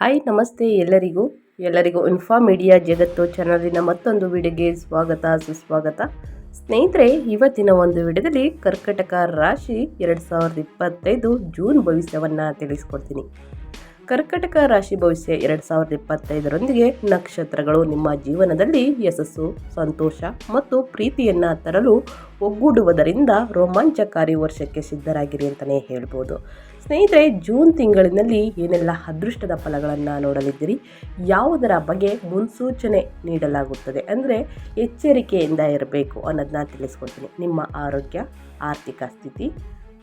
Hi ನಮಸ್ತೆ ಎಲ್ಲರಿಗೂ. ಎಲ್ಲರಿಗೂ ಇನ್ಫಾ ಮೀಡಿಯಾ ಜಗತ್ತು ಚಾನಲಿನ ಮತ್ತೊಂದು ವಿಡಿಯೋಗೆ ಸ್ವಾಗತ, ಸುಸ್ವಾಗತ. ಸ್ನೇಹಿತರೆ, ಇವತ್ತಿನ ಒಂದು ವಿಡಿಯೋದಲ್ಲಿ ಕರ್ಕಟಕ ರಾಶಿ ಎರಡು ಸಾವಿರದ ಇಪ್ಪತ್ತೈದು ಜೂನ್ ಭವಿಷ್ಯವನ್ನು ತಿಳಿಸ್ಕೊಡ್ತೀನಿ. ಕರ್ಕಟಕ ರಾಶಿ ಭವಿಷ್ಯ ಎರಡು ಸಾವಿರದ ಇಪ್ಪತ್ತೈದರೊಂದಿಗೆ ನಕ್ಷತ್ರಗಳು ನಿಮ್ಮ ಜೀವನದಲ್ಲಿ ಯಶಸ್ಸು, ಸಂತೋಷ ಮತ್ತು ಪ್ರೀತಿಯನ್ನು ತರಲು ಒಗ್ಗೂಡುವುದರಿಂದ ರೋಮಾಂಚಕಾರಿ ವರ್ಷಕ್ಕೆ ಸಿದ್ಧರಾಗಿರಿ ಅಂತಲೇ ಹೇಳ್ಬೋದು. ಸ್ನೇಹಿತರೆ, ಜೂನ್ ತಿಂಗಳಿನಲ್ಲಿ ಏನೆಲ್ಲ ಅದೃಷ್ಟದ ಫಲಗಳನ್ನು ನೋಡಲಿದ್ದೀರಿ? ಯಾವುದರ ಬಗ್ಗೆ ಮುನ್ಸೂಚನೆ ನೀಡಲಾಗುತ್ತದೆ? ಅಂದರೆ ಎಚ್ಚರಿಕೆಯಿಂದ ಇರಬೇಕು ಅನ್ನೋದನ್ನ ತಿಳಿಸ್ಕೊಡ್ತೀನಿ. ನಿಮ್ಮ ಆರೋಗ್ಯ, ಆರ್ಥಿಕ ಸ್ಥಿತಿ,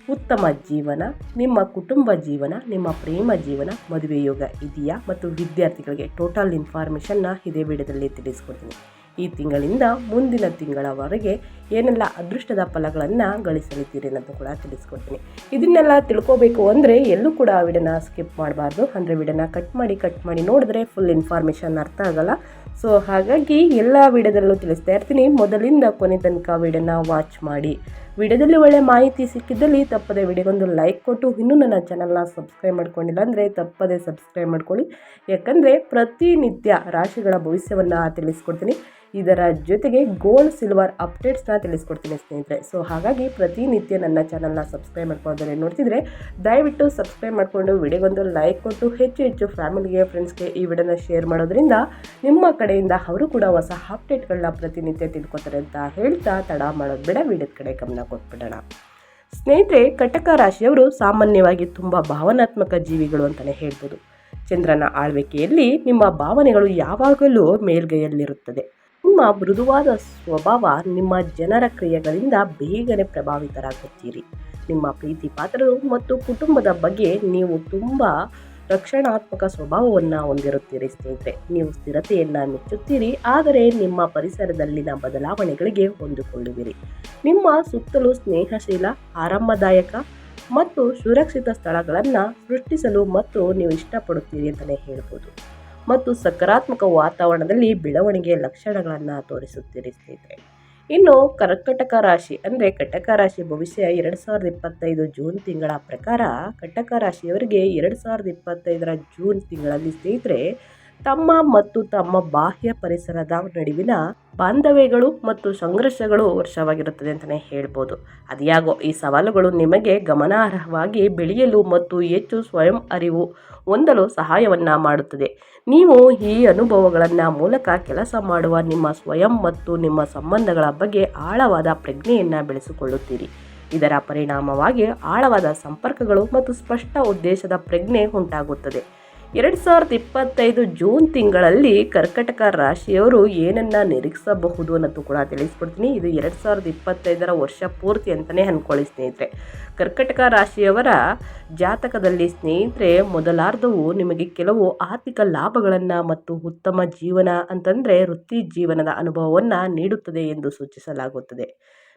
ಉತ್ತಮ ಜೀವನ, ನಿಮ್ಮ ಕುಟುಂಬ ಜೀವನ, ನಿಮ್ಮ ಪ್ರೇಮ ಜೀವನ, ಮದುವೆ ಯೋಗ ಇದೆಯಾ? ಮತ್ತು ವಿದ್ಯಾರ್ಥಿಗಳಿಗೆ ಟೋಟಲ್ ಇನ್ಫಾರ್ಮೇಷನ್ನ ಇದೇ ವಿಡಿಯೋದಲ್ಲಿ ತಿಳಿಸ್ಕೊಡ್ತೀನಿ. ಈ ತಿಂಗಳಿಂದ ಮುಂದಿನ ತಿಂಗಳವರೆಗೆ ಏನೆಲ್ಲ ಅದೃಷ್ಟದ ಫಲಗಳನ್ನು ಗಳಿಸಲಿದ್ದೀರಿ ಅನ್ನೋದು ಕೂಡ ತಿಳಿಸ್ಕೊಡ್ತೀನಿ. ಇದನ್ನೆಲ್ಲ ತಿಳ್ಕೋಬೇಕು ಅಂದರೆ ಎಲ್ಲೂ ಕೂಡ ಆ ವಿಡಿಯೋನ ಸ್ಕಿಪ್ ಮಾಡಬಾರ್ದು. ಅಂದರೆ ವಿಡಿಯೋನ ಕಟ್ ಮಾಡಿ ಕಟ್ ಮಾಡಿ ನೋಡಿದ್ರೆ ಫುಲ್ ಇನ್ಫಾರ್ಮೇಷನ್ ಅರ್ಥ ಆಗಲ್ಲ. ಸೊ ಹಾಗಾಗಿ ಎಲ್ಲ ವಿಡಿಯೋದಲ್ಲೂ ತಿಳಿಸ್ತಾ ಇರ್ತೀನಿ. ಮೊದಲಿಂದ ಕೊನೆ ತನಕ ವಿಡಿಯೋನ ವಾಚ್ ಮಾಡಿ. ವಿಡಿಯೋದಲ್ಲಿ ಒಳ್ಳೆ ಮಾಹಿತಿ ಸಿಕ್ಕಿದ್ದಲ್ಲಿ ತಪ್ಪದೆ ವಿಡಿಯೋಗೊಂದು ಲೈಕ್ ಕೊಟ್ಟು ಇನ್ನೂ ನನ್ನ ಚಾನಲ್ನ ಸಬ್ಸ್ಕ್ರೈಬ್ ಮಾಡ್ಕೊಂಡಿಲ್ಲ ಅಂದರೆ ತಪ್ಪದೆ ಸಬ್ಸ್ಕ್ರೈಬ್ ಮಾಡ್ಕೊಳ್ಳಿ. ಯಾಕಂದರೆ ಪ್ರತಿನಿತ್ಯ ರಾಶಿಗಳ ಭವಿಷ್ಯವನ್ನು ತಿಳಿಸ್ಕೊಡ್ತೀನಿ. ಇದರ ಜೊತೆಗೆ ಗೋಲ್ಡ್ ಸಿಲ್ವರ್ ಅಪ್ಡೇಟ್ಸ್ನ ತಿಳಿಸ್ಕೊಡ್ತೀನಿ ಸ್ನೇಹಿತರೆ. ಸೊ ಹಾಗಾಗಿ ಪ್ರತಿನಿತ್ಯ ನನ್ನ ಚಾನಲ್ನ ಸಬ್ಸ್ಕ್ರೈಬ್ ಮಾಡ್ಕೊಂಡ್ರೆ ನೋಡ್ತಿದ್ರೆ, ದಯವಿಟ್ಟು ಸಬ್ಸ್ಕ್ರೈಬ್ ಮಾಡಿಕೊಂಡು ವಿಡಿಯೋಗೊಂದು ಲೈಕ್ ಕೊಟ್ಟು ಹೆಚ್ಚು ಹೆಚ್ಚು ಫ್ಯಾಮಿಲಿಗೆ ಫ್ರೆಂಡ್ಸ್ಗೆ ಈ ವಿಡಿಯೋನ ಶೇರ್ ಮಾಡೋದ್ರಿಂದ ನಿಮ್ಮ ಕಡೆಯಿಂದ ಅವರು ಕೂಡ ಹೊಸ ಅಪ್ಡೇಟ್ಗಳನ್ನ ಪ್ರತಿನಿತ್ಯ ತಿಳ್ಕೊತಾರೆ ಅಂತ ಹೇಳ್ತಾ ತಡ ಮಾಡೋದು ಬೇಡ ವಿಡಿಯೋದ ಕಡೆ ಗಮನ ಕೊಟ್ಬಿಡೋಣ. ಸ್ನೇಹಿತರೆ, ಕಟಕ ರಾಶಿಯವರು ಸಾಮಾನ್ಯವಾಗಿ ತುಂಬ ಭಾವನಾತ್ಮಕ ಜೀವಿಗಳು ಅಂತಲೇ ಹೇಳ್ಬೋದು. ಚಂದ್ರನ ಆಳ್ವಿಕೆಯಲ್ಲಿ ನಿಮ್ಮ ಭಾವನೆಗಳು ಯಾವಾಗಲೂ ಮೇಲ್ಗೈಯಲ್ಲಿರುತ್ತದೆ. ನಿಮ್ಮ ಮೃದುವಾದ ಸ್ವಭಾವ ನಿಮ್ಮ ಜನರ ಕ್ರಿಯೆಗಳಿಂದ ಬೇಗನೆ ಪ್ರಭಾವಿತರಾಗುತ್ತೀರಿ. ನಿಮ್ಮ ಪ್ರೀತಿ ಪಾತ್ರರು ಮತ್ತು ಕುಟುಂಬದ ಬಗ್ಗೆ ನೀವು ತುಂಬ ರಕ್ಷಣಾತ್ಮಕ ಸ್ವಭಾವವನ್ನು ಹೊಂದಿರುತ್ತೀರಿ ಸ್ನೇಹಿತರೆ. ನೀವು ಸ್ಥಿರತೆಯನ್ನು ಮೆಚ್ಚುತ್ತೀರಿ, ಆದರೆ ನಿಮ್ಮ ಪರಿಸರದಲ್ಲಿನ ಬದಲಾವಣೆಗಳಿಗೆ ಹೊಂದಿಕೊಳ್ಳುವಿರಿ. ನಿಮ್ಮ ಸುತ್ತಲೂ ಸ್ನೇಹಶೀಲ, ಆರಾಮದಾಯಕ ಮತ್ತು ಸುರಕ್ಷಿತ ಸ್ಥಳಗಳನ್ನು ಸೃಷ್ಟಿಸಲು ಮತ್ತು ನೀವು ಇಷ್ಟಪಡುತ್ತೀರಿ ಅಂತಲೇ ಹೇಳ್ಬೋದು. ಮತ್ತು ಸಕಾರಾತ್ಮಕ ವಾತಾವರಣದಲ್ಲಿ ಬೆಳವಣಿಗೆಯ ಲಕ್ಷಣಗಳನ್ನು ತೋರಿಸುತ್ತೀರಿ ಸ್ನೇಹಿತರೆ. ಇನ್ನು ಕರ್ಕಟಕ ರಾಶಿ ಅಂದರೆ ಕಟಕ ರಾಶಿ ಭವಿಷ್ಯ ಎರಡು ಸಾವಿರದ ಇಪ್ಪತ್ತೈದು ಜೂನ್ ತಿಂಗಳ ಪ್ರಕಾರ ಕಟಕ ರಾಶಿಯವರಿಗೆ ಎರಡು ಸಾವಿರದ ಇಪ್ಪತ್ತೈದರ ಜೂನ್ ತಿಂಗಳಲ್ಲಿ ಸ್ನೇಹಿತರೆ, ತಮ್ಮ ಮತ್ತು ತಮ್ಮ ಬಾಹ್ಯ ಪರಿಸರದ ನಡುವಿನ ಬಾಂಧವ್ಯಗಳು ಮತ್ತು ಸಂಘರ್ಷಗಳು ವರ್ಷವಾಗಿರುತ್ತದೆ ಅಂತಲೇ ಹೇಳ್ಬೋದು. ಅದ್ಯಾಗೋ ಈ ಸವಾಲುಗಳು ನಿಮಗೆ ಗಮನಾರ್ಹವಾಗಿ ಬೆಳೆಯಲು ಮತ್ತು ಹೆಚ್ಚು ಸ್ವಯಂ ಅರಿವು ಹೊಂದಲು ಸಹಾಯವನ್ನು ಮಾಡುತ್ತದೆ. ನೀವು ಈ ಅನುಭವಗಳನ್ನು ಮೂಲಕ ಕೆಲಸ ಮಾಡುವ ನಿಮ್ಮ ಸ್ವಯಂ ಮತ್ತು ನಿಮ್ಮ ಸಂಬಂಧಗಳ ಬಗ್ಗೆ ಆಳವಾದ ಪ್ರಜ್ಞೆಯನ್ನು ಬೆಳೆಸಿಕೊಳ್ಳುತ್ತೀರಿ. ಇದರ ಪರಿಣಾಮವಾಗಿ ಆಳವಾದ ಸಂಪರ್ಕಗಳು ಮತ್ತು ಸ್ಪಷ್ಟ ಉದ್ದೇಶದ ಪ್ರಜ್ಞೆ ಉಂಟಾಗುತ್ತದೆ. ಎರಡು ಸಾವಿರದ ಇಪ್ಪತ್ತೈದು ಜೂನ್ ತಿಂಗಳಲ್ಲಿ ಕರ್ಕಟಕ ರಾಶಿಯವರು ಏನನ್ನು ನಿರೀಕ್ಷಿಸಬಹುದು ಅನ್ನೋದು ಕೂಡ ತಿಳಿಸ್ಕೊಡ್ತೀನಿ. ಇದು ಎರಡು ಸಾವಿರದ ಇಪ್ಪತ್ತೈದರ ವರ್ಷ ಪೂರ್ತಿ ಅಂತಲೇ ಅಂದ್ಕೊಳ್ಳಿ ಸ್ನೇಹಿತರೆ. ಕರ್ಕಟಕ ರಾಶಿಯವರ ಜಾತಕದಲ್ಲಿ ಸ್ನೇಹಿತರೆ, ಮೊದಲಾರ್ಧವು ನಿಮಗೆ ಕೆಲವು ಆರ್ಥಿಕ ಲಾಭಗಳನ್ನು ಮತ್ತು ಉತ್ತಮ ಜೀವನ ಅಂತಂದರೆ ವೃತ್ತಿ ಜೀವನದ ಅನುಭವವನ್ನು ನೀಡುತ್ತದೆ ಎಂದು ಸೂಚಿಸಲಾಗುತ್ತದೆ.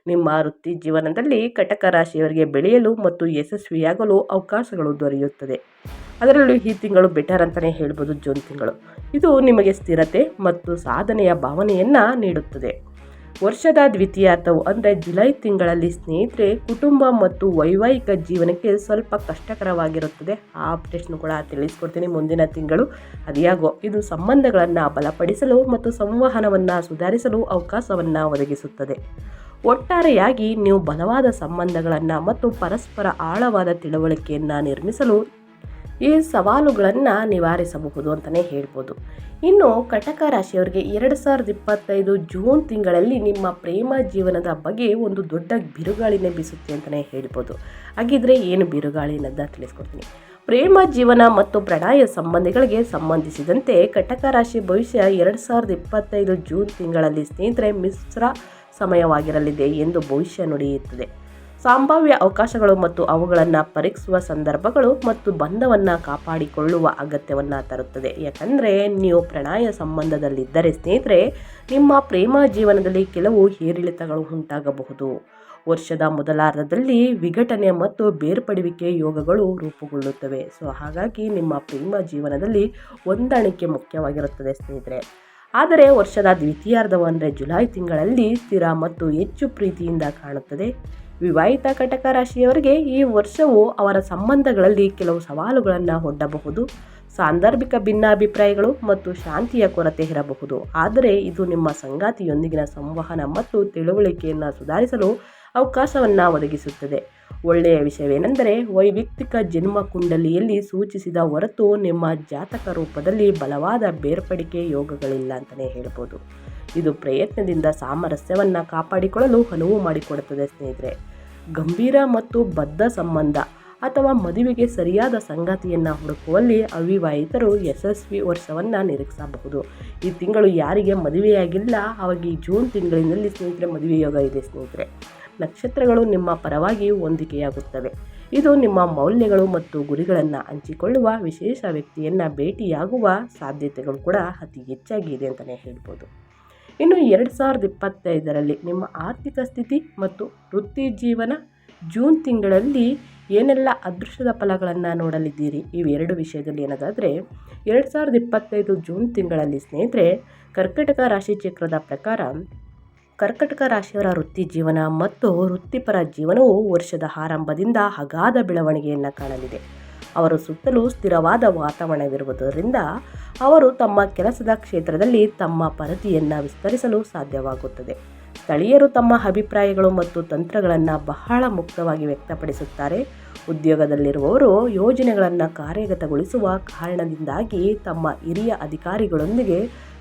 ನಿಮ್ಮ ವೃತ್ತಿ ಜೀವನದಲ್ಲಿ ಕಟಕ ರಾಶಿಯವರಿಗೆ ಬೆಳೆಯಲು ಮತ್ತು ಯಶಸ್ವಿಯಾಗಲು ಅವಕಾಶಗಳು ದೊರೆಯುತ್ತದೆ. ಅದರಲ್ಲೂ ಈ ತಿಂಗಳು ಬೆಟರ್ ಅಂತಲೇ ಹೇಳ್ಬೋದು ಜೂನ್ ತಿಂಗಳು. ಇದು ನಿಮಗೆ ಸ್ಥಿರತೆ ಮತ್ತು ಸಾಧನೆಯ ಭಾವನೆಯನ್ನು ನೀಡುತ್ತದೆ. ವರ್ಷದ ದ್ವಿತೀಯಾರ್ಥವು ಅಂದರೆ ಜುಲೈ ತಿಂಗಳಲ್ಲಿ ಸ್ನೇಹಿತರೆ, ಕುಟುಂಬ ಮತ್ತು ವೈವಾಹಿಕ ಜೀವನಕ್ಕೆ ಸ್ವಲ್ಪ ಕಷ್ಟಕರವಾಗಿರುತ್ತದೆ. ಆ ಅಪ್ಡೇಟ್ಸ್ನು ಕೂಡ ತಿಳಿಸ್ಕೊಡ್ತೀನಿ ಮುಂದಿನ ತಿಂಗಳು. ಅದಿಯಾಗೋ ಇದು ಸಂಬಂಧಗಳನ್ನು ಬಲಪಡಿಸಲು ಮತ್ತು ಸಂವಹನವನ್ನು ಸುಧಾರಿಸಲು ಅವಕಾಶವನ್ನು ಒದಗಿಸುತ್ತದೆ. ಒಟ್ಟಾರೆಯಾಗಿ ನೀವು ಬಲವಾದ ಸಂಬಂಧಗಳನ್ನು ಮತ್ತು ಪರಸ್ಪರ ಆಳವಾದ ತಿಳುವಳಿಕೆಯನ್ನು ನಿರ್ಮಿಸಲು ಈ ಸವಾಲುಗಳನ್ನು ನಿವಾರಿಸಬಹುದು ಅಂತಲೇ ಹೇಳ್ಬೋದು. ಇನ್ನು ಕಟಕ ರಾಶಿಯವರಿಗೆ ಎರಡು ಸಾವಿರದ ಇಪ್ಪತ್ತೈದು ಜೂನ್ ತಿಂಗಳಲ್ಲಿ ನಿಮ್ಮ ಪ್ರೇಮ ಜೀವನದ ಬಗ್ಗೆ ಒಂದು ದೊಡ್ಡ ಬಿರುಗಾಳಿನೇ ಬೀಸುತ್ತೆ ಅಂತಲೇ ಹೇಳ್ಬೋದು. ಹಾಗಿದ್ರೆ ಏನು ಬಿರುಗಾಳಿ ಅನ್ನೋದನ್ನ ತಿಳಿಸ್ಕೊಡ್ತೀನಿ. ಪ್ರೇಮ ಜೀವನ ಮತ್ತು ಪ್ರಣಯ ಸಂಬಂಧಿಗಳಿಗೆ ಸಂಬಂಧಿಸಿದಂತೆ ಕಟಕ ರಾಶಿ ಭವಿಷ್ಯ ಎರಡು ಸಾವಿರದ ಇಪ್ಪತ್ತೈದು ಜೂನ್ ತಿಂಗಳಲ್ಲಿ ಸ್ನೇಹಿತರೆ, ಮಿಶ್ರ ಸಮಯವಾಗಿರಲಿದೆ ಎಂದು ಭವಿಷ್ಯ ನುಡಿಯುತ್ತದೆ. ಸಂಭಾವ್ಯ ಅವಕಾಶಗಳು ಮತ್ತು ಅವುಗಳನ್ನು ಪರೀಕ್ಷಿಸುವ ಸಂದರ್ಭಗಳು ಮತ್ತು ಬಂಧವನ್ನು ಕಾಪಾಡಿಕೊಳ್ಳುವ ಅಗತ್ಯವನ್ನು ತರುತ್ತದೆ. ಯಾಕಂದರೆ ನೀವು ಪ್ರಣಯ ಸಂಬಂಧದಲ್ಲಿದ್ದರೆ ಸ್ನೇಹಿತರೆ, ನಿಮ್ಮ ಪ್ರೇಮ ಜೀವನದಲ್ಲಿ ಕೆಲವು ಏರಿಳಿತಗಳು ಉಂಟಾಗಬಹುದು. ವರ್ಷದ ಮೊದಲಾರ್ಧದಲ್ಲಿ ವಿಘಟನೆ ಮತ್ತು ಬೇರ್ಪಡುವಿಕೆ ಯೋಗಗಳು ರೂಪುಗೊಳ್ಳುತ್ತವೆ. ಸೊ, ಹಾಗಾಗಿ ನಿಮ್ಮ ಪ್ರೇಮ ಜೀವನದಲ್ಲಿ ಹೊಂದಾಣಿಕೆ ಮುಖ್ಯವಾಗಿರುತ್ತದೆ ಸ್ನೇಹಿತರೆ. ಆದರೆ ವರ್ಷದ ದ್ವಿತೀಯಾರ್ಧವು ಅಂದರೆ ಜುಲೈ ತಿಂಗಳಲ್ಲಿ ಸ್ಥಿರ ಮತ್ತು ಹೆಚ್ಚು ಪ್ರೀತಿಯಿಂದ ಕಾಣುತ್ತದೆ. ವಿವಾಹಿತ ಕಟಕ ರಾಶಿಯವರಿಗೆ ಈ ವರ್ಷವು ಅವರ ಸಂಬಂಧಗಳಲ್ಲಿ ಕೆಲವು ಸವಾಲುಗಳನ್ನು ಒಡ್ಡಬಹುದು ಸಾಂದರ್ಭಿಕ ಭಿನ್ನಾಭಿಪ್ರಾಯಗಳು ಮತ್ತು ಶಾಂತಿಯ ಕೊರತೆ ಇರಬಹುದು. ಆದರೆ ಇದು ನಿಮ್ಮ ಸಂಗಾತಿಯೊಂದಿಗಿನ ಸಂವಹನ ಮತ್ತು ತಿಳುವಳಿಕೆಯನ್ನು ಸುಧಾರಿಸಲು ಅವಕಾಶವನ್ನು ಒದಗಿಸುತ್ತದೆ. ಒಳ್ಳೆಯ ವಿಷಯವೇನೆಂದರೆ ವೈಯಕ್ತಿಕ ಜನ್ಮ ಕುಂಡಲಿಯಲ್ಲಿ ಸೂಚಿಸಿದ ಹೊರತು ನಿಮ್ಮ ಜಾತಕ ರೂಪದಲ್ಲಿ ಬಲವಾದ ಬೇರ್ಪಡಿಕೆ ಯೋಗಗಳಿಲ್ಲ ಅಂತಲೇ ಹೇಳ್ಬೋದು. ಇದು ಪ್ರಯತ್ನದಿಂದ ಸಾಮರಸ್ಯವನ್ನು ಕಾಪಾಡಿಕೊಳ್ಳಲು ಅನುವು ಮಾಡಿಕೊಡುತ್ತದೆ ಸ್ನೇಹಿತರೆ. ಗಂಭೀರ ಮತ್ತು ಬದ್ಧ ಸಂಬಂಧ ಅಥವಾ ಮದುವೆಗೆ ಸರಿಯಾದ ಸಂಗತಿಯನ್ನು ಹುಡುಕುವಲ್ಲಿ ಅವಿವಾಹಿತರು ಯಶಸ್ವಿ ವರ್ಷವನ್ನು ನಿರೀಕ್ಷಿಸಬಹುದು. ಈ ತಿಂಗಳು ಯಾರಿಗೆ ಮದುವೆಯಾಗಿಲ್ಲ ಅವಾಗ ಜೂನ್ ತಿಂಗಳಿನಲ್ಲಿ ಸ್ನೇಹಿತರೆ ಮದುವೆ ಯೋಗ ಇದೆ ಸ್ನೇಹಿತರೆ. ನಕ್ಷತ್ರಗಳು ನಿಮ್ಮ ಪರವಾಗಿ ಹೊಂದಿಕೆಯಾಗುತ್ತವೆ. ಇದು ನಿಮ್ಮ ಮೌಲ್ಯಗಳು ಮತ್ತು ಗುರಿಗಳನ್ನು ಹಂಚಿಕೊಳ್ಳುವ ವಿಶೇಷ ವ್ಯಕ್ತಿಯನ್ನು ಭೇಟಿಯಾಗುವ ಸಾಧ್ಯತೆಗಳು ಕೂಡ ಅತಿ ಹೆಚ್ಚಾಗಿ ಇದೆ ಅಂತಲೇ ಹೇಳ್ಬೋದು. ಇನ್ನು ಎರಡು ಸಾವಿರದ ಇಪ್ಪತ್ತೈದರಲ್ಲಿ ನಿಮ್ಮ ಆರ್ಥಿಕ ಸ್ಥಿತಿ ಮತ್ತು ವೃತ್ತಿ ಜೀವನ ಜೂನ್ ತಿಂಗಳಲ್ಲಿ ಏನೆಲ್ಲ ಅದೃಷ್ಟದ ಫಲಗಳನ್ನು ನೋಡಲಿದ್ದೀರಿ? ಇವೆರಡು ವಿಷಯದಲ್ಲಿ ಏನದಾದರೆ, ಎರಡು ಸಾವಿರದ ಇಪ್ಪತ್ತೈದು ಜೂನ್ ತಿಂಗಳಲ್ಲಿ ಸ್ನೇಹಿತರೆ, ಕರ್ಕಟಕ ರಾಶಿ ಚಕ್ರದ ಪ್ರಕಾರ ಕರ್ಕಟಕ ರಾಶಿಯವರ ವೃತ್ತಿ ಜೀವನ ಮತ್ತು ವೃತ್ತಿಪರ ಜೀವನವು ವರ್ಷದ ಆರಂಭದಿಂದ ಅಗಾಧ ಬೆಳವಣಿಗೆಯನ್ನು ಕಾಣಲಿದೆ. ಅವರ ಸುತ್ತಲೂ ಸ್ಥಿರವಾದ ವಾತಾವರಣವಿರುವುದರಿಂದ ಅವರು ತಮ್ಮ ಕೆಲಸದ ಕ್ಷೇತ್ರದಲ್ಲಿ ತಮ್ಮ ಪರಿಧಿಯನ್ನು ವಿಸ್ತರಿಸಲು ಸಾಧ್ಯವಾಗುತ್ತದೆ. ಸ್ಥಳೀಯರು ತಮ್ಮ ಅಭಿಪ್ರಾಯಗಳು ಮತ್ತು ತಂತ್ರಗಳನ್ನು ಬಹಳ ಮುಕ್ತವಾಗಿ ವ್ಯಕ್ತಪಡಿಸುತ್ತಾರೆ. ಉದ್ಯೋಗದಲ್ಲಿರುವವರು ಯೋಜನೆಗಳನ್ನು ಕಾರ್ಯಗತಗೊಳಿಸುವ ಕಾರಣದಿಂದಾಗಿ ತಮ್ಮ ಹಿರಿಯ ಅಧಿಕಾರಿಗಳೊಂದಿಗೆ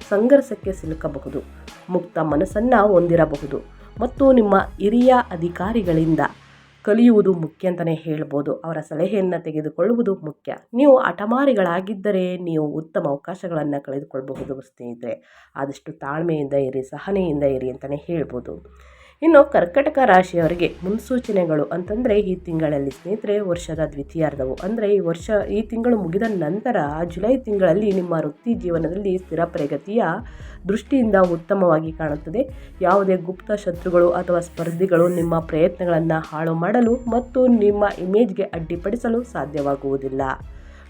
ಸಂಘರ್ಷಕ್ಕೆ ಸಿಲುಕಬಹುದು. ಮುಕ್ತ ಮನಸ್ಸನ್ನು ಹೊಂದಿರಬಹುದು. ಮತ್ತು ನಿಮ್ಮ ಹಿರಿಯ ಅಧಿಕಾರಿಗಳಿಂದ ಕಲಿಯುವುದು ಮುಖ್ಯ ಅಂತಲೇ ಹೇಳ್ಬೋದು. ಅವರ ಸಲಹೆಯನ್ನು ತೆಗೆದುಕೊಳ್ಳುವುದು ಮುಖ್ಯ. ನೀವು ಹಠಮಾರಿಗಳಾಗಿದ್ದರೆ ನೀವು ಉತ್ತಮ ಅವಕಾಶಗಳನ್ನು ಕಳೆದುಕೊಳ್ಳಬಹುದು ಸ್ನೇಹಿತರೆ. ಆದಷ್ಟು ತಾಳ್ಮೆಯಿಂದ ಇರಿ, ಸಹನೆಯಿಂದ ಇರಿ ಅಂತಲೇ ಹೇಳ್ಬೋದು. ಇನ್ನು ಕರ್ಕಟಕ ರಾಶಿಯವರಿಗೆ ಮುನ್ಸೂಚನೆಗಳು ಅಂತಂದರೆ ಈ ತಿಂಗಳಲ್ಲಿ ಸ್ನೇಹಿತರೆ ವರ್ಷದ ದ್ವಿತೀಯಾರ್ಧವು. ಅಂದರೆ ಈ ವರ್ಷ, ಈ ತಿಂಗಳು ಮುಗಿದ ನಂತರ ಜುಲೈ ತಿಂಗಳಲ್ಲಿ ನಿಮ್ಮ ವೃತ್ತಿ ಜೀವನದಲ್ಲಿ ಸ್ಥಿರ ಪ್ರಗತಿಯ ದೃಷ್ಟಿಯಿಂದ ಉತ್ತಮವಾಗಿ ಕಾಣುತ್ತದೆ. ಯಾವುದೇ ಗುಪ್ತ ಶತ್ರುಗಳು ಅಥವಾ ಸ್ಪರ್ಧಿಗಳು ನಿಮ್ಮ ಪ್ರಯತ್ನಗಳನ್ನು ಹಾಳು ಮಾಡಲು ಮತ್ತು ನಿಮ್ಮ ಇಮೇಜ್ಗೆ ಅಡ್ಡಿಪಡಿಸಲು ಸಾಧ್ಯವಾಗುವುದಿಲ್ಲ.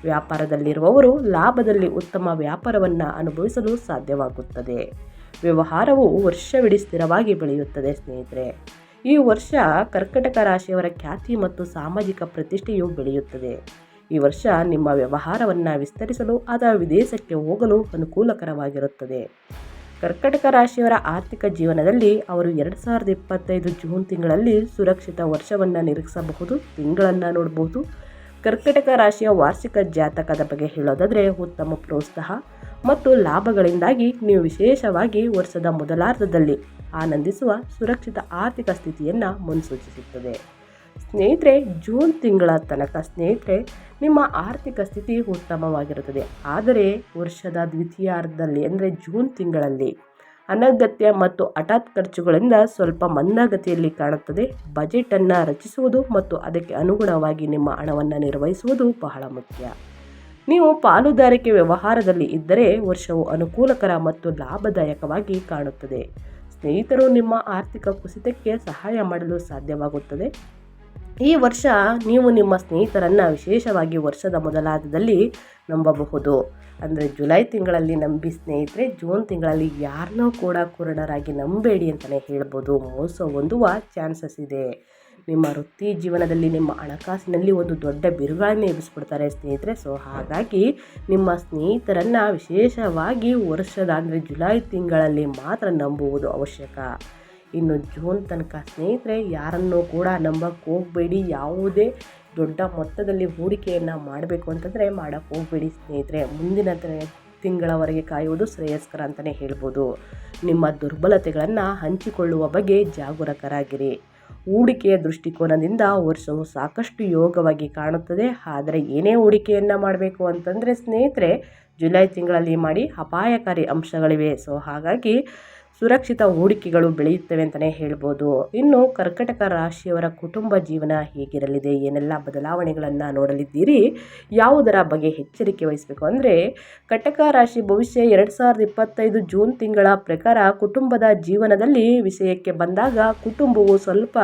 ವ್ಯಾಪಾರದಲ್ಲಿರುವವರು ಲಾಭದಲ್ಲಿ ಉತ್ತಮ ವ್ಯಾಪಾರವನ್ನು ಅನುಭವಿಸಲು ಸಾಧ್ಯವಾಗುತ್ತದೆ. ವ್ಯವಹಾರವು ವರ್ಷವಿಡೀ ಸ್ಥಿರವಾಗಿ ಬೆಳೆಯುತ್ತದೆ, ಸ್ನೇಹಿತರೆ. ಈ ವರ್ಷ ಕರ್ಕಟಕ ರಾಶಿಯವರ ಖ್ಯಾತಿ ಮತ್ತು ಸಾಮಾಜಿಕ ಪ್ರತಿಷ್ಠೆಯು ಬೆಳೆಯುತ್ತದೆ. ಈ ವರ್ಷ ನಿಮ್ಮ ವ್ಯವಹಾರವನ್ನು ವಿಸ್ತರಿಸಲು ಅಥವಾ ವಿದೇಶಕ್ಕೆ ಹೋಗಲು ಅನುಕೂಲಕರವಾಗಿರುತ್ತದೆ. ಕರ್ಕಟಕ ರಾಶಿಯವರ ಆರ್ಥಿಕ ಜೀವನದಲ್ಲಿ ಅವರು ಎರಡು ಸಾವಿರದ ಇಪ್ಪತ್ತೈದು ಜೂನ್ ತಿಂಗಳಲ್ಲಿ ಸುರಕ್ಷಿತ ವರ್ಷವನ್ನು ನಿರೀಕ್ಷಿಸಬಹುದು, ತಿಂಗಳನ್ನು ನೋಡಬಹುದು. ಕರ್ಕಟಕ ರಾಶಿಯ ವಾರ್ಷಿಕ ಜಾತಕದ ಬಗ್ಗೆ ಹೇಳೋದಾದರೆ ಉತ್ತಮ ಪ್ರೋತ್ಸಾಹ ಮತ್ತು ಲಾಭಗಳಿಂದಾಗಿ ನೀವು ವಿಶೇಷವಾಗಿ ವರ್ಷದ ಮೊದಲಾರ್ಧದಲ್ಲಿ ಆನಂದಿಸುವ ಸುರಕ್ಷಿತ ಆರ್ಥಿಕ ಸ್ಥಿತಿಯನ್ನು ಮುನ್ಸೂಚಿಸುತ್ತದೆ. ಸ್ನೇಹಿತರೆ, ಜೂನ್ ತಿಂಗಳ ತನಕ ಸ್ನೇಹಿತರೆ, ನಿಮ್ಮ ಆರ್ಥಿಕ ಸ್ಥಿತಿ ಉತ್ತಮವಾಗಿರುತ್ತದೆ. ಆದರೆ ವರ್ಷದ ದ್ವಿತೀಯಾರ್ಧದಲ್ಲಿ ಅಂದರೆ ಜೂನ್ ತಿಂಗಳಲ್ಲಿ ಅನಗತ್ಯ ಮತ್ತು ಹಠಾತ್ ಖರ್ಚುಗಳಿಂದ ಸ್ವಲ್ಪ ಮಂದಗತಿಯಲ್ಲಿ ಕಾಣುತ್ತದೆ. ಬಜೆಟನ್ನು ರಚಿಸುವುದು ಮತ್ತು ಅದಕ್ಕೆ ಅನುಗುಣವಾಗಿ ನಿಮ್ಮ ಹಣವನ್ನು ನಿರ್ವಹಿಸುವುದು ಬಹಳ ಮುಖ್ಯ. ನೀವು ಪಾಲುದಾರಿಕೆ ವ್ಯವಹಾರದಲ್ಲಿ ಇದ್ದರೆ ವರ್ಷವು ಅನುಕೂಲಕರ ಮತ್ತು ಲಾಭದಾಯಕವಾಗಿ ಕಾಣುತ್ತದೆ. ಸ್ನೇಹಿತರು, ನಿಮ್ಮ ಆರ್ಥಿಕ ಕುಸಿತಕ್ಕೆ ಸಹಾಯ ಮಾಡಲು ಸಾಧ್ಯವಾಗುತ್ತದೆ. ಈ ವರ್ಷ ನೀವು ನಿಮ್ಮ ಸ್ನೇಹಿತರನ್ನು ವಿಶೇಷವಾಗಿ ವರ್ಷದ ಮೊದಲಾದದಲ್ಲಿ ನಂಬಬಹುದು. ಅಂದರೆ ಜುಲೈ ತಿಂಗಳಲ್ಲಿ ನಂಬಿ ಸ್ನೇಹಿತರೆ, ಜೂನ್ ತಿಂಗಳಲ್ಲಿ ಯಾರನ್ನೂ ಕೂಡ ಕುರುಡರಾಗಿ ನಂಬೇಡಿ ಅಂತಲೇ ಹೇಳ್ಬೋದು. ಮೋಸ ಹೊಂದುವ ಚಾನ್ಸಸ್ ಇದೆ. ನಿಮ್ಮ ವೃತ್ತಿ ಜೀವನದಲ್ಲಿ ನಿಮ್ಮ ಹಣಕಾಸಿನಲ್ಲಿ ಒಂದು ದೊಡ್ಡ ಬಿರುಗಾಳಿನ ಎಬ್ಬಿಸ್ಬಿಡ್ತಾರೆ ಸ್ನೇಹಿತರೆ. ಸೊ ಹಾಗಾಗಿ ನಿಮ್ಮ ಸ್ನೇಹಿತರನ್ನು ವಿಶೇಷವಾಗಿ ವರ್ಷದ ಅಂದರೆ ಜುಲೈ ತಿಂಗಳಲ್ಲಿ ಮಾತ್ರ ನಂಬುವುದು ಅವಶ್ಯಕ. ಇನ್ನು ಜೂನ್ ತನಕ ಸ್ನೇಹಿತರೆ, ಯಾರನ್ನೂ ಕೂಡ ನಂಬಕ್ಕೆ ಹೋಗಬೇಡಿ. ಯಾವುದೇ ದೊಡ್ಡ ಮೊತ್ತದಲ್ಲಿ ಹೂಡಿಕೆಯನ್ನು ಮಾಡಬೇಕು ಅಂತಂದರೆ ಮಾಡೋಕ್ಕೆ ಹೋಗಬೇಡಿ ಸ್ನೇಹಿತರೆ. ಮುಂದಿನ ತಿಂಗಳವರೆಗೆ ಕಾಯುವುದು ಶ್ರೇಯಸ್ಕರ ಅಂತಲೇ ಹೇಳ್ಬೋದು. ನಿಮ್ಮ ದುರ್ಬಲತೆಗಳನ್ನು ಹಂಚಿಕೊಳ್ಳುವ ಬಗ್ಗೆ ಜಾಗರೂಕರಾಗಿರಿ. ಹೂಡಿಕೆಯ ದೃಷ್ಟಿಕೋನದಿಂದ ವರ್ಷವು ಸಾಕಷ್ಟು ಯೋಗವಾಗಿ ಕಾಣುತ್ತದೆ. ಆದರೆ ಏನೇ ಹೂಡಿಕೆಯನ್ನು ಮಾಡಬೇಕು ಅಂತಂದರೆ ಸ್ನೇಹಿತರೆ, ಜುಲೈ ತಿಂಗಳಲ್ಲಿ ಮಾಡಿ ಅಪಾಯಕಾರಿ ಅಂಶಗಳಿವೆ. ಸೊ ಹಾಗಾಗಿ ಸುರಕ್ಷಿತ ಹೂಡಿಕೆಗಳು ಬೆಳೆಯುತ್ತವೆ ಅಂತಲೇ ಹೇಳ್ಬೋದು. ಇನ್ನು ಕರ್ಕಟಕ ರಾಶಿಯವರ ಕುಟುಂಬ ಜೀವನ ಹೇಗಿರಲಿದೆ? ಏನೆಲ್ಲ ಬದಲಾವಣೆಗಳನ್ನು ನೋಡಲಿದ್ದೀರಿ? ಯಾವುದರ ಬಗ್ಗೆ ಎಚ್ಚರಿಕೆ ವಹಿಸಬೇಕು ಅಂದರೆ, ಕಟಕ ರಾಶಿ ಭವಿಷ್ಯ ಎರಡು ಸಾವಿರದ ಇಪ್ಪತ್ತೈದು ಜೂನ್ ತಿಂಗಳ ಪ್ರಕಾರ ಕುಟುಂಬದ ಜೀವನದಲ್ಲಿ ವಿಷಯಕ್ಕೆ ಬಂದಾಗ ಕುಟುಂಬವು ಸ್ವಲ್ಪ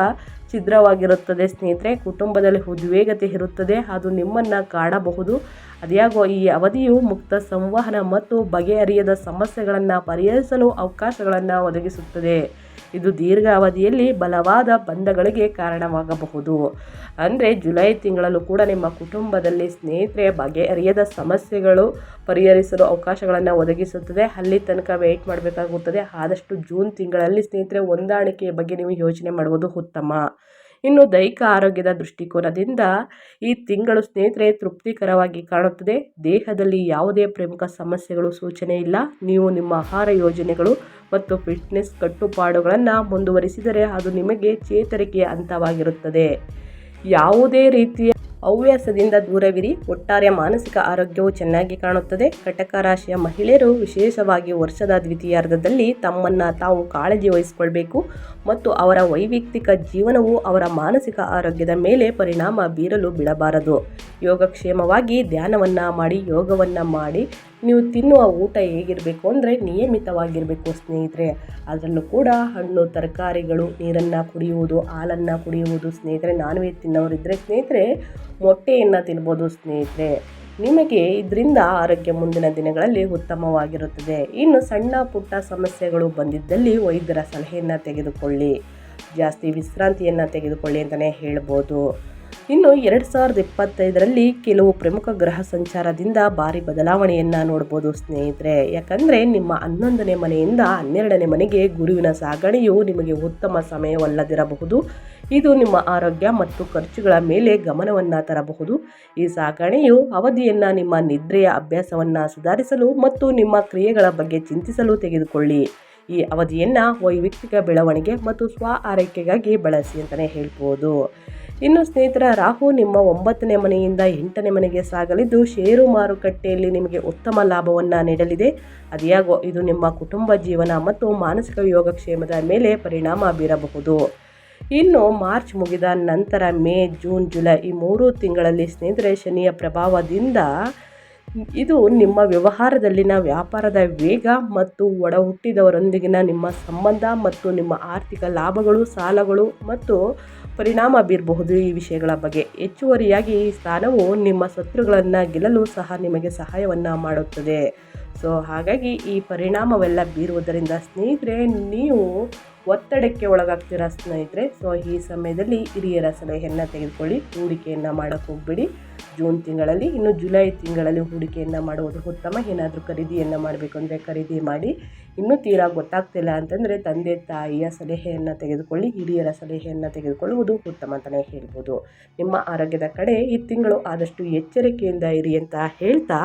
ಛಿದ್ರವಾಗಿರುತ್ತದೆ. ಸ್ನೇಹಿತರೆ, ಕುಟುಂಬದಲ್ಲಿ ಉದ್ವೇಗತೆ ಇರುತ್ತದೆ. ಅದು ನಿಮ್ಮನ್ನು ಕಾಡಬಹುದು. ಅದ್ಯಾಗೋ ಈ ಅವಧಿಯು ಮುಕ್ತ ಸಂವಹನ ಮತ್ತು ಬಗೆಹರಿಯದ ಸಮಸ್ಯೆಗಳನ್ನು ಪರಿಹರಿಸಲು ಅವಕಾಶಗಳನ್ನು ಒದಗಿಸುತ್ತದೆ. ಇದು ದೀರ್ಘಾವಧಿಯಲ್ಲಿ ಬಲವಾದ ಬಂಧಗಳಿಗೆ ಕಾರಣವಾಗಬಹುದು. ಅಂದರೆ ಜುಲೈ ತಿಂಗಳಲ್ಲೂ ಕೂಡ ನಿಮ್ಮ ಕುಟುಂಬದಲ್ಲಿ ಸ್ನೇಹಿತರೆ ಬಗೆಹರಿಯದ ಸಮಸ್ಯೆಗಳು ಪರಿಹರಿಸಲು ಅವಕಾಶಗಳನ್ನು ಒದಗಿಸುತ್ತದೆ. ಅಲ್ಲಿ ತನಕ ವೆಯ್ಟ್ ಮಾಡಬೇಕಾಗುತ್ತದೆ. ಆದಷ್ಟು ಜೂನ್ ತಿಂಗಳಲ್ಲಿ ಸ್ನೇಹಿತರೆ ಹೊಂದಾಣಿಕೆಯ ಬಗ್ಗೆ ನೀವು ಯೋಚನೆ ಮಾಡುವುದು ಉತ್ತಮ. ಇನ್ನು ದೈಹಿಕ ಆರೋಗ್ಯದ ದೃಷ್ಟಿಕೋನದಿಂದ ಈ ತಿಂಗಳು ಸ್ನೇಹಿತರೆ ತೃಪ್ತಿಕರವಾಗಿ ಕಾಣುತ್ತದೆ. ದೇಹದಲ್ಲಿ ಯಾವುದೇ ಪ್ರಮುಖ ಸಮಸ್ಯೆಗಳು, ಸೂಚನೆ ಇಲ್ಲ. ನೀವು ನಿಮ್ಮ ಆಹಾರ ಯೋಜನೆಗಳು ಮತ್ತು ಫಿಟ್ನೆಸ್ ಕಟ್ಟುಪಾಡುಗಳನ್ನು ಮುಂದುವರಿಸಿದರೆ ಅದು ನಿಮಗೆ ಚೇತರಿಕೆಯ ಹಂತವಾಗಿರುತ್ತದೆ. ಯಾವುದೇ ರೀತಿಯ ಹವ್ಯಾಸದಿಂದ ದೂರವಿರಿ. ಒಟ್ಟಾರೆ ಮಾನಸಿಕ ಆರೋಗ್ಯವು ಚೆನ್ನಾಗಿ ಕಾಣುತ್ತದೆ. ಕಟಕ ರಾಶಿಯ ಮಹಿಳೆಯರು ವಿಶೇಷವಾಗಿ ವರ್ಷದ ದ್ವಿತೀಯಾರ್ಧದಲ್ಲಿ ತಮ್ಮನ್ನು ತಾವು ಕಾಳಜಿ ವಹಿಸಿಕೊಳ್ಬೇಕು ಮತ್ತು ಅವರ ವೈಯಕ್ತಿಕ ಜೀವನವು ಅವರ ಮಾನಸಿಕ ಆರೋಗ್ಯದ ಮೇಲೆ ಪರಿಣಾಮ ಬೀರಲು ಬಿಡಬಾರದು. ಯೋಗಕ್ಷೇಮವಾಗಿ ಧ್ಯಾನವನ್ನು ಮಾಡಿ, ಯೋಗವನ್ನು ಮಾಡಿ. ನೀವು ತಿನ್ನುವ ಊಟ ಹೇಗಿರಬೇಕು ಅಂದರೆ ನಿಯಮಿತವಾಗಿರಬೇಕು ಸ್ನೇಹಿತರೆ. ಅದರಲ್ಲೂ ಕೂಡ ಹಣ್ಣು, ತರಕಾರಿಗಳು, ನೀರನ್ನು ಕುಡಿಯುವುದು, ಹಾಲನ್ನು ಕುಡಿಯುವುದು. ಸ್ನೇಹಿತರೆ, ನಾನ್ ವೆಜ್ ತಿನ್ನೋರಿದ್ದರೆ ಸ್ನೇಹಿತರೆ ಮೊಟ್ಟೆಯನ್ನು ತಿನ್ಬೋದು ಸ್ನೇಹಿತರೆ. ನಿಮಗೆ ಇದರಿಂದ ಆರೋಗ್ಯ ಮುಂದಿನ ದಿನಗಳಲ್ಲಿ ಉತ್ತಮವಾಗಿರುತ್ತದೆ. ಇನ್ನು ಸಣ್ಣ ಪುಟ್ಟ ಸಮಸ್ಯೆಗಳು ಬಂದಿದ್ದಲ್ಲಿ ವೈದ್ಯರ ಸಲಹೆಯನ್ನು ತೆಗೆದುಕೊಳ್ಳಿ. ಜಾಸ್ತಿ ವಿಶ್ರಾಂತಿಯನ್ನು ತೆಗೆದುಕೊಳ್ಳಿ ಅಂತಲೇ ಹೇಳ್ಬೋದು. ಇನ್ನು ಎರಡು ಸಾವಿರದ ಇಪ್ಪತ್ತೈದರಲ್ಲಿ ಕೆಲವು ಪ್ರಮುಖ ಗ್ರಹ ಸಂಚಾರದಿಂದ ಭಾರಿ ಬದಲಾವಣೆಯನ್ನು ನೋಡ್ಬೋದು ಸ್ನೇಹಿತರೆ. ಯಾಕಂದರೆ ನಿಮ್ಮ ಹನ್ನೊಂದನೇ ಮನೆಯಿಂದ ಹನ್ನೆರಡನೇ ಮನೆಗೆ ಗುರುವಿನ ಸಾಗಣೆಯು ನಿಮಗೆ ಉತ್ತಮ ಸಮಯವಲ್ಲದಿರಬಹುದು. ಇದು ನಿಮ್ಮ ಆರೋಗ್ಯ ಮತ್ತು ಖರ್ಚುಗಳ ಮೇಲೆ ಗಮನವನ್ನು ತರಬಹುದು. ಈ ಸಾಗಣೆಯು ಅವಧಿಯನ್ನು ನಿಮ್ಮ ನಿದ್ರೆಯ ಅಭ್ಯಾಸವನ್ನು ಸುಧಾರಿಸಲು ಮತ್ತು ನಿಮ್ಮ ಕ್ರಿಯೆಗಳ ಬಗ್ಗೆ ಚಿಂತಿಸಲು ತೆಗೆದುಕೊಳ್ಳಿ. ಈ ಅವಧಿಯನ್ನು ವೈಯಕ್ತಿಕ ಬೆಳವಣಿಗೆ ಮತ್ತು ಸ್ವ ಆರೈಕೆಗಾಗಿ ಬಳಸಿ ಅಂತಲೇ ಹೇಳ್ಬೋದು. ಇನ್ನು ಸ್ನೇಹಿತರ, ರಾಹು ನಿಮ್ಮ ಒಂಬತ್ತನೇ ಮನೆಯಿಂದ ಎಂಟನೇ ಮನೆಗೆ ಸಾಗಲಿದ್ದು, ಷೇರು ಮಾರುಕಟ್ಟೆಯಲ್ಲಿ ನಿಮಗೆ ಉತ್ತಮ ಲಾಭವನ್ನು ನೀಡಲಿದೆ. ಅದ್ಯಾಗೋ, ಇದು ನಿಮ್ಮ ಕುಟುಂಬ ಜೀವನ ಮತ್ತು ಮಾನಸಿಕ ಯೋಗಕ್ಷೇಮದ ಮೇಲೆ ಪರಿಣಾಮ ಬೀರಬಹುದು. ಇನ್ನು ಮಾರ್ಚ್ ಮುಗಿದ ನಂತರ ಮೇ, ಜೂನ್, ಜುಲೈ ಈ ಮೂರು ತಿಂಗಳಲ್ಲಿ ಸ್ನೇಹಿತರೆ, ಶನಿಯ ಪ್ರಭಾವದಿಂದ ಇದು ನಿಮ್ಮ ವ್ಯವಹಾರದಲ್ಲಿನ ವ್ಯಾಪಾರದ ವೇಗ ಮತ್ತು ಒಡ ಹುಟ್ಟಿದವರೊಂದಿಗಿನ ನಿಮ್ಮ ಸಂಬಂಧ ಮತ್ತು ನಿಮ್ಮ ಆರ್ಥಿಕ ಲಾಭಗಳು, ಸಾಲಗಳು ಮತ್ತು ಪರಿಣಾಮ ಬೀರಬಹುದು ಈ ವಿಷಯಗಳ ಬಗ್ಗೆ. ಹೆಚ್ಚುವರಿಯಾಗಿ ಈ ಸ್ಥಾನವು ನಿಮ್ಮ ಶತ್ರುಗಳನ್ನು ಗೆಲ್ಲಲು ಸಹ ನಿಮಗೆ ಸಹಾಯವನ್ನು ಮಾಡುತ್ತದೆ. ಸೊ, ಹಾಗಾಗಿ ಈ ಪರಿಣಾಮವೆಲ್ಲ ಬೀರುವುದರಿಂದ ಸ್ನೇಹಿತರೆ, ನೀವು ಒತ್ತಡಕ್ಕೆ ಒಳಗಾಗ್ತೀರಾ ಸ್ನೇಹಿತರೆ? ಸೊ, ಈ ಸಮಯದಲ್ಲಿ ಹಿರಿಯರ ಸಲಹೆಯನ್ನು ತೆಗೆದುಕೊಳ್ಳಿ, ಹೂಡಿಕೆಯನ್ನು ಮಾಡೋಕ್ಕೆ ಹೋಗ್ಬಿಡಿ. ಜೂನ್ ತಿಂಗಳಲ್ಲಿ, ಇನ್ನು ಜುಲೈ ತಿಂಗಳಲ್ಲಿ ಹೂಡಿಕೆಯನ್ನು ಮಾಡುವುದು ಉತ್ತಮ. ಏನಾದರೂ ಖರೀದಿಯನ್ನು ಮಾಡಬೇಕು ಅಂದರೆ ಖರೀದಿ ಮಾಡಿ. ಇನ್ನೂ ತೀರಾ ಗೊತ್ತಾಗ್ತಿಲ್ಲ ಅಂತಂದರೆ ತಂದೆ ತಾಯಿಯ ಸಲಹೆಯನ್ನು ತೆಗೆದುಕೊಳ್ಳಿ, ಹಿರಿಯರ ಸಲಹೆಯನ್ನು ತೆಗೆದುಕೊಳ್ಳುವುದು ಉತ್ತಮ ಅಂತಲೇ ಹೇಳ್ಬೋದು. ನಿಮ್ಮ ಆರೋಗ್ಯದ ಕಡೆ ಈ ತಿಂಗಳು ಆದಷ್ಟು ಎಚ್ಚರಿಕೆಯಿಂದ ಇರಿ ಅಂತ ಹೇಳ್ತಾ,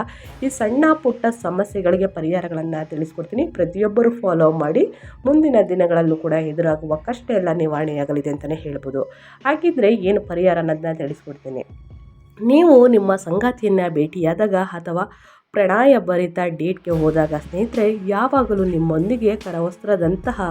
ಈ ಸಣ್ಣ ಪುಟ್ಟ ಸಮಸ್ಯೆಗಳಿಗೆ ಪರಿಹಾರಗಳನ್ನು ತಿಳಿಸ್ಕೊಡ್ತೀನಿ. ಪ್ರತಿಯೊಬ್ಬರು ಫಾಲೋ ಮಾಡಿ, ಮುಂದಿನ ದಿನಗಳಲ್ಲೂ ಕೂಡ ಎದುರಾಗುವ ಕಷ್ಟ ಎಲ್ಲ ನಿವಾರಣೆಯಾಗಲಿದೆ ಅಂತಲೇ ಹೇಳ್ಬೋದು. ಹಾಗಿದ್ದರೆ ಏನು ಪರಿಹಾರ ಅನ್ನೋದನ್ನ ತಿಳಿಸ್ಕೊಡ್ತೀನಿ. ನೀವು ನಿಮ್ಮ ಸಂಗಾತಿಯನ್ನು ಭೇಟಿಯಾದಾಗ ಅಥವಾ ಪ್ರಣಯ ಭರಿತ ಡೇಟ್ಗೆ ಹೋದಾಗ, ಸ್ನೇಹಿತರೆ, ಯಾವಾಗಲೂ ನಿಮ್ಮೊಂದಿಗೆ ಕರವಸ್ತ್ರದಂತಹ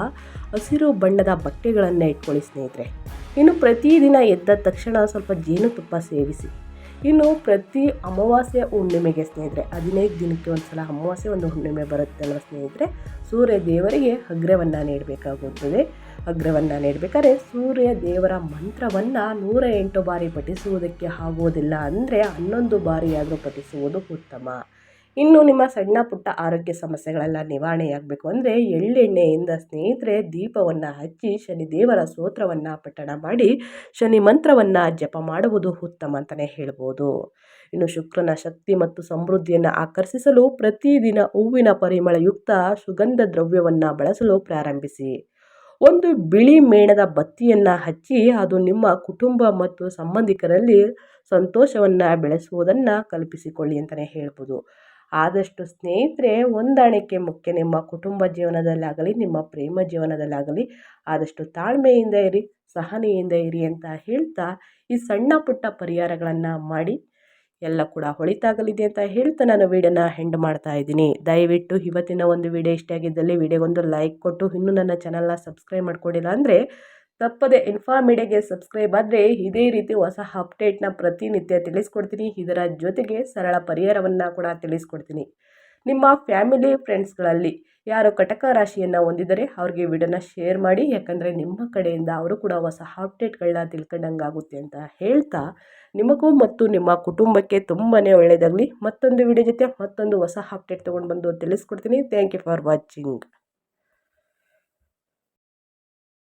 ಹಸಿರು ಬಣ್ಣದ ಬಟ್ಟೆಗಳನ್ನು ಇಟ್ಕೊಳ್ಳಿ ಸ್ನೇಹಿತರೆ. ಇನ್ನು ಪ್ರತಿದಿನ ಎದ್ದ ತಕ್ಷಣ ಸ್ವಲ್ಪ ಜೇನುತುಪ್ಪ ಸೇವಿಸಿ. ಇನ್ನು ಪ್ರತಿ ಅಮಾವಾಸ್ಯ ಹುಣ್ಣಿಮೆಗೆ ಸ್ನೇಹಿತರೆ, ಹದಿನೈದು ದಿನಕ್ಕೆ ಒಂದು ಸಲ ಅಮಾವಾಸ್ಯೆ ಒಂದು ಹುಣ್ಣಿಮೆ ಬರುತ್ತೆ ಅಲ್ವ ಸ್ನೇಹಿತರೆ, ಸೂರ್ಯ ದೇವರಿಗೆ ಅಗ್ರವನ್ನು ನೀಡಬೇಕಾಗುತ್ತದೆ. ಅಗ್ರವನ್ನು ನೀಡಬೇಕಾದ್ರೆ ಸೂರ್ಯ ದೇವರ ಮಂತ್ರವನ್ನು ನೂರ ಎಂಟು ಬಾರಿ ಪಠಿಸುವುದಕ್ಕೆ ಆಗುವುದಿಲ್ಲ ಅಂದರೆ ಹನ್ನೊಂದು ಬಾರಿಯಾದರೂ ಪಠಿಸುವುದು ಉತ್ತಮ. ಇನ್ನು ನಿಮ್ಮ ಸಣ್ಣ ಪುಟ್ಟ ಆರೋಗ್ಯ ಸಮಸ್ಯೆಗಳೆಲ್ಲ ನಿವಾರಣೆಯಾಗಬೇಕು ಅಂದರೆ ಎಳ್ಳೆಣ್ಣೆಯಿಂದ ಸ್ನೇಹಿತರೆ ದೀಪವನ್ನು ಹಚ್ಚಿ ಶನಿ ದೇವರ ಸ್ತೋತ್ರವನ್ನು ಪಠಣ ಮಾಡಿ ಶನಿ ಮಂತ್ರವನ್ನು ಜಪ ಮಾಡುವುದು ಉತ್ತಮ ಅಂತಲೇ ಹೇಳ್ಬೋದು. ಇನ್ನು ಶುಕ್ರನ ಶಕ್ತಿ ಮತ್ತು ಸಮೃದ್ಧಿಯನ್ನು ಆಕರ್ಷಿಸಲು ಪ್ರತಿದಿನ ಹೂವಿನ ಪರಿಮಳಯುಕ್ತ ಸುಗಂಧ ದ್ರವ್ಯವನ್ನು ಬಳಸಲು ಪ್ರಾರಂಭಿಸಿ. ಒಂದು ಬಿಳಿ ಮೇಣದ ಬತ್ತಿಯನ್ನು ಹಚ್ಚಿ ಅದು ನಿಮ್ಮ ಕುಟುಂಬ ಮತ್ತು ಸಂಬಂಧಿಕರಲ್ಲಿ ಸಂತೋಷವನ್ನು ಬೆಳೆಸುವುದನ್ನು ಕಲ್ಪಿಸಿಕೊಳ್ಳಿ ಅಂತಲೇ ಹೇಳ್ಬೋದು. ಆದಷ್ಟು ಸ್ನೇಹಿತರೆ, ಹೊಂದಾಣಿಕೆ ಮುಖ್ಯ. ನಿಮ್ಮ ಕುಟುಂಬ ಜೀವನದಲ್ಲಾಗಲಿ, ನಿಮ್ಮ ಪ್ರೇಮ ಜೀವನದಲ್ಲಾಗಲಿ ಆದಷ್ಟು ತಾಳ್ಮೆಯಿಂದ ಇರಿ, ಸಹನೆಯಿಂದ ಇರಿ ಅಂತ ಹೇಳ್ತಾ ಈ ಸಣ್ಣ ಪುಟ್ಟ ಪರಿಹಾರಗಳನ್ನು ಮಾಡಿ ಎಲ್ಲ ಕೂಡ ಹೊಳಿತಾಗಲಿದೆ ಅಂತ ಹೇಳ್ತಾ ನಾನು ವೀಡಿಯೋನ ಹೆಂಡ್ ಮಾಡ್ತಾ ಇದ್ದೀನಿ. ದಯವಿಟ್ಟು ಇವತ್ತಿನ ಒಂದು ವಿಡಿಯೋ ಇಷ್ಟ ಆಗಿದ್ದಲ್ಲಿ ವಿಡಿಯೋಗೊಂದು ಲೈಕ್ ಕೊಟ್ಟು ಇನ್ನೂ ನನ್ನ ಚಾನಲ್ನ ಸಬ್ಸ್ಕ್ರೈಬ್ ಮಾಡ್ಕೊಂಡಿಲ್ಲ ಅಂದರೆ ತಪ್ಪದೆ ಇನ್ಫಾರ್ಮಿಡಿಯಾಗೆ ಸಬ್ಸ್ಕ್ರೈಬ್ ಆದರೆ ಇದೇ ರೀತಿ ಹೊಸ ಅಪ್ಡೇಟ್ನ ಪ್ರತಿನಿತ್ಯ ತಿಳಿಸ್ಕೊಡ್ತೀನಿ. ಇದರ ಜೊತೆಗೆ ಸರಳ ಪರಿಹಾರವನ್ನು ಕೂಡ ತಿಳಿಸ್ಕೊಡ್ತೀನಿ. ನಿಮ್ಮ ಫ್ಯಾಮಿಲಿ ಫ್ರೆಂಡ್ಸ್ಗಳಲ್ಲಿ ಯಾರು ಕಟಕ ರಾಶಿಯನ್ನು ಹೊಂದಿದರೆ ಅವ್ರಿಗೆ ವಿಡಿಯೋನ ಶೇರ್ ಮಾಡಿ. ಯಾಕಂದರೆ ನಿಮ್ಮ ಕಡೆಯಿಂದ ಅವರು ಕೂಡ ಹೊಸ ಅಪ್ಡೇಟ್ಗಳನ್ನ ತಿಳ್ಕೊಂಡಂಗಾಗುತ್ತೆ ಅಂತ ಹೇಳ್ತಾ, ನಿಮಗೂ ಮತ್ತು ನಿಮ್ಮ ಕುಟುಂಬಕ್ಕೆ ತುಂಬಾ ಒಳ್ಳೆಯದಾಗಲಿ ಮತ್ತೊಂದು ವಿಡಿಯೋ ಜೊತೆ ಮತ್ತೊಂದು ಹೊಸ ಅಪ್ಡೇಟ್ ತೊಗೊಂಡು ಬಂದು ತಿಳಿಸ್ಕೊಡ್ತೀನಿ. Thank you for watching